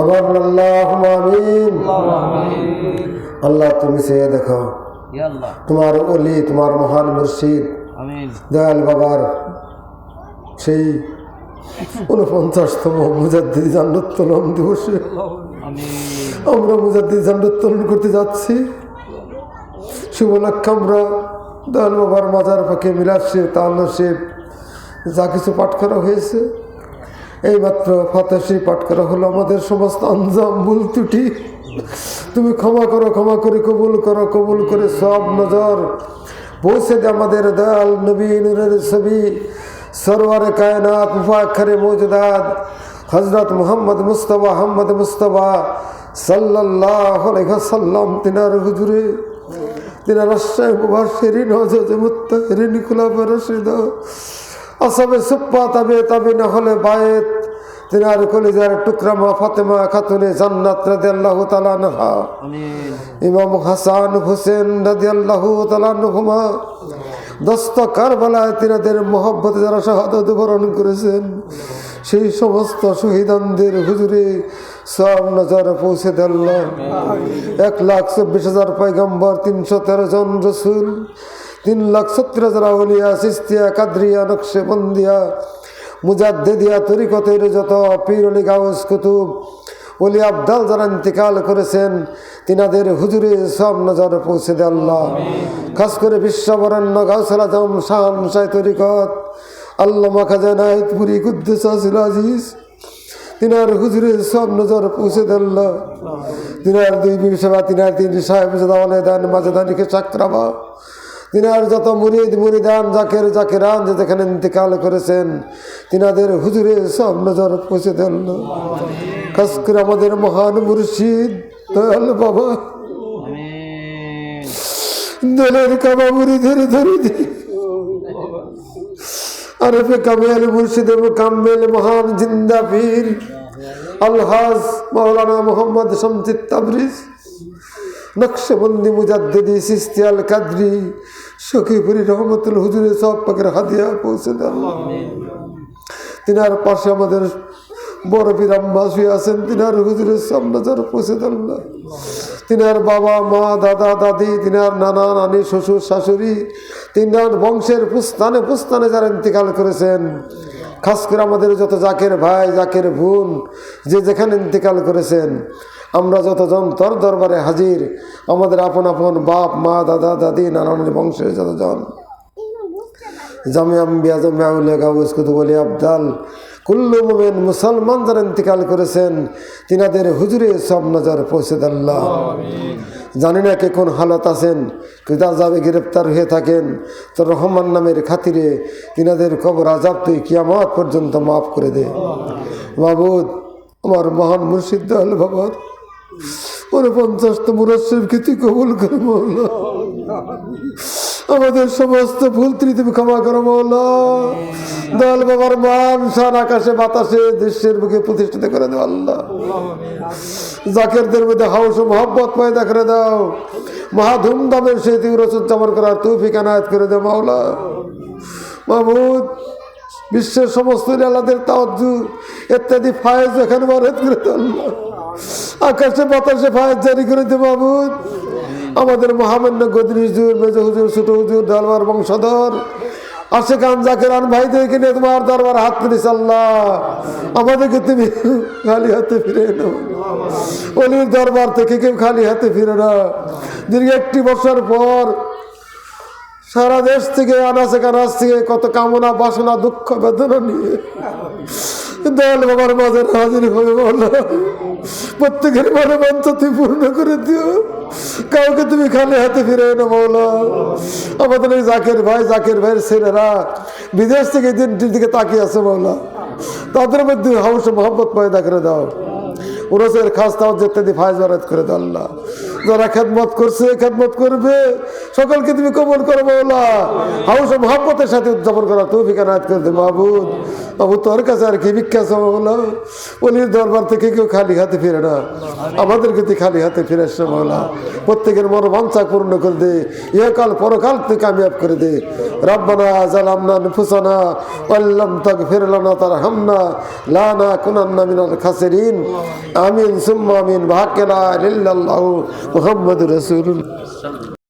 আবার আল্লাহ আমিন। আল্লাহ তুমি সে দেখো। তোমার অলি তোমার মহান মুর্শিদ। দয়াল বাবার সেই উনপঞ্চাশতম মুজাদ্দিদ জান্নোত্তোলন দিবসে আমরা মুজাদ্দিদ জান্নোত্তোলন করতে যাচ্ছি। শুভ লক্ষ্যে আমরা দয়াল বাবার মাজার পাখি মিলাদ শিব তাল্ল যা কিছু পাঠ করা হয়েছে। এইমাত্র ফাতেশি পাঠ করা হলো আমাদের সমস্ত আঞ্জাম, ভুল ত্রুটি। তুমি ক্ষমা করো, ক্ষমা করে কবুল করো, কবুল করে সব নজর। পৌঁছে দে আমাদের দয়াল নবীন ছবি। সরওয়ার কায়নাত মুফাক্ষরে মৌজুদাদ। হজরত মোহাম্মদ মুস্তফা আহমদ মুস্তফা সাল্লাহ সাল্লাম তিনার হুজুরে। তিনার আশ্রয় মুবাসিরিন হজরত মুত্তাহিরিন খুলাফা রশিদ। আসামে সুপ্পা তবে তবে না হলে বায়েত। তিনার কলিজার টুকরা মা ফাতেমা খাতুনে জান্নাত রাদিয়াল্লাহু তাআলা আনহা। আমিন। ইমাম হাসান হুসেন রাদিয়াল্লাহু তাআলা আনহুমা। দস্ত কারবালায় তিনাদের মোহব্বতে যারা শাহাদত বরণ করেছেন সেই সমস্ত শহীদানদের হুজুরে সব নজর পৌঁছে দিল এক লাখ চব্বিশ হাজার পয়গম্বর তিনশো তেরো জন রসুল তিন লাখ সত্তর হাজার আউলিয়া সিস্তিয়া কাদরিয়া নকশে বন্দিয়া মুজাদ্দেদিয়া তরিকতের যত পীরলি গাউস কুতুব ওলি আবদাল যারা ইন্তেকাল করেছেন তিনাদের হুজুরে সব নজর পৌঁছে দে আল্লাহ। খাস করে বিশ্ববরেণ্য গাউসাল আজম শাহ তরিকত। আল্লাহ খাজানাহিদ পুরি কুদ্দুস আজিজ। তিনার হুজুরে সব নজর পৌঁছে দে আল্লাহ। তিনার দুই বিশাবা তিনার তিন সাহেব দান মাজেদানিকে চাকরাবা তিনার যত মুরিদ মুরিদান জাকের জাকেরান যে যেখানে ইন্তেকাল করেছেন তিনাদের হুজুরে সব নজর পৌঁছে দেন। খাস করে আমাদের মহান মুর্শিদ দয়াল বাবা। দলের কাবা মুরিদের ধরে দি। আরফে কামেল মুর্শিদ এবং কামেল মহান জিন্দা পীর আলহাজ মৌলানা মোহাম্মদ শামসিদ তাবরিজ। নকশবন্দি মুজাদ্দিদি সিস্তিয়াল কাদরি, সখীপুরি রহমতুল হুজুরে সব পাকের হাদিয়া পৌঁছে দেন। তিনার পাশে আমাদের বড় পীর আম্বাস আছেন, তিনার হুজুরের সামনে যারা পৌঁছে দেন। তিনার বাবা, মা, দাদা, দাদি, তিনার নানা, নানি, শ্বশুর, শাশুড়ি, তিনার বংশের পুস্তানে পুস্তানে যারা ইন্তেকাল করেছেন, খাস করে আমাদের যত জাকের ভাই, জাকের বোন, যে যেখানে ইন্তেকাল করেছেন আমরা যতজন তর দরবারে হাজির, আমাদের আপন আপন বাপ, মা, দাদা, দাদি নানানের বংশের যতজন। জামে আম্বিয়া, জামে আউলিয়া, গাউস কুতুবলি আবদাল, কুল্লু মোমেন মুসলমান যারা ইন্তেকাল করেছেন, তিনাদের হুজুরে সব নজর পৌঁছে দাল্লাহ জানি না কে কোন হালত আছেন কিতা যাবে গ্রেপ্তার হয়ে থাকেন, তো রহমান নামের খাতিরে তিনাদের কবর আজাব তুই কিয়ামত পর্যন্ত মাফ করে দে। মাবুদ, আমার মহান মুর্শিদ দল বাবার উনপঞ্চাশতম মুরশিদকে তুই কবুল আমাদের সমস্ত ভুল ত্রুটি ক্ষমা করো মৌলা দল বাবার মান সার আকাশে বাতাসে দেশের মুখে প্রতিষ্ঠিত করে দাও আল্লাহ। জাকেরদের মধ্যে হাউস ও মহব্বত পয়দা করে দাও। মহা ধুমধামের সেই তীব্র উদযাপন করার তৌফিক আনায়ত করে দাও মাওলা। মাহমুদ, বিশ্বের সমস্ত আল্লাদের তাওয়াজ্জু, ইত্যাদি ফায়েজ এখানে বারেদ করে দাও আকাশে বাতাসে ফায়েজ জারি করে দে মাহমুদ আমাদের মহামান্য গদির হুজুর, মেজ হুজুর, ছোট হুজুর ডালবার বংশধর। আশেখান জাকেরান ভাইদেরকে নিয়ে তোমার দরবার হাত তুলিস আল্লাহ। আমাদেরকে তুমি খালি হাতে ফিরে এনো অলির দরবার থেকে কেউ খালি হাতে ফিরে না। দীর্ঘ একটি বছর পর সারা দেশ থেকে, আনাচে কানাচ থেকে কত কামনা, বাসনা, দুঃখ, বেদনা নিয়ে দয়াল বাবার মাঝে হাজির হয়ে বলল প্রত্যেকের মনে মঞ্চ তুই পূর্ণ করে দিও। কাউকে তুমি খালি হাতে ফিরে এনো মৌলা। আমাদের এই জাকের ভাই, জাকের ভাইয়ের ছেলেরা বিদেশ থেকে দিনটির দিকে তাকিয়ে আছে, মৌলা। তাদের মধ্যে হাউস মোহাম্মত পয়দা করে দাও। উরসের খাস তাও ইত্যাদি ফায়জ বারাত করে দাও, আল্লাহ। যারা খেদমত করছে, খেদমত করবে। সকলকে তুমি কবল করো, মৌলা। হাউস মহাব্বতের সাথে উদযাপন করা তুমি কেনায়ত করে দে মাহবুদ। বাবু, তোর কাছে আর কি ভিক্ষা চাও মৌলা অলির দরবার থেকে কেউ খালি হাতে ফিরে না। আমাদেরকে তুই খালি হাতে ফিরে আসছে মৌলা। প্রত্যেকের মনোবাঞ্ছা পূর্ণ করে দে। ইহকাল পরকাল তুই কামিয়াব করে দে। রব্বানা জালামনা নুফুসানা ওয়াল্লাম তাগফির লানা তারহামনা লা নাকুনান্না মিনাল খাসিরিন। আমিন, সুম্মা আমিন ভাকেলা লিল্লাল্লাহু মুহাম্মাদুর রাসূলুল্লাহ।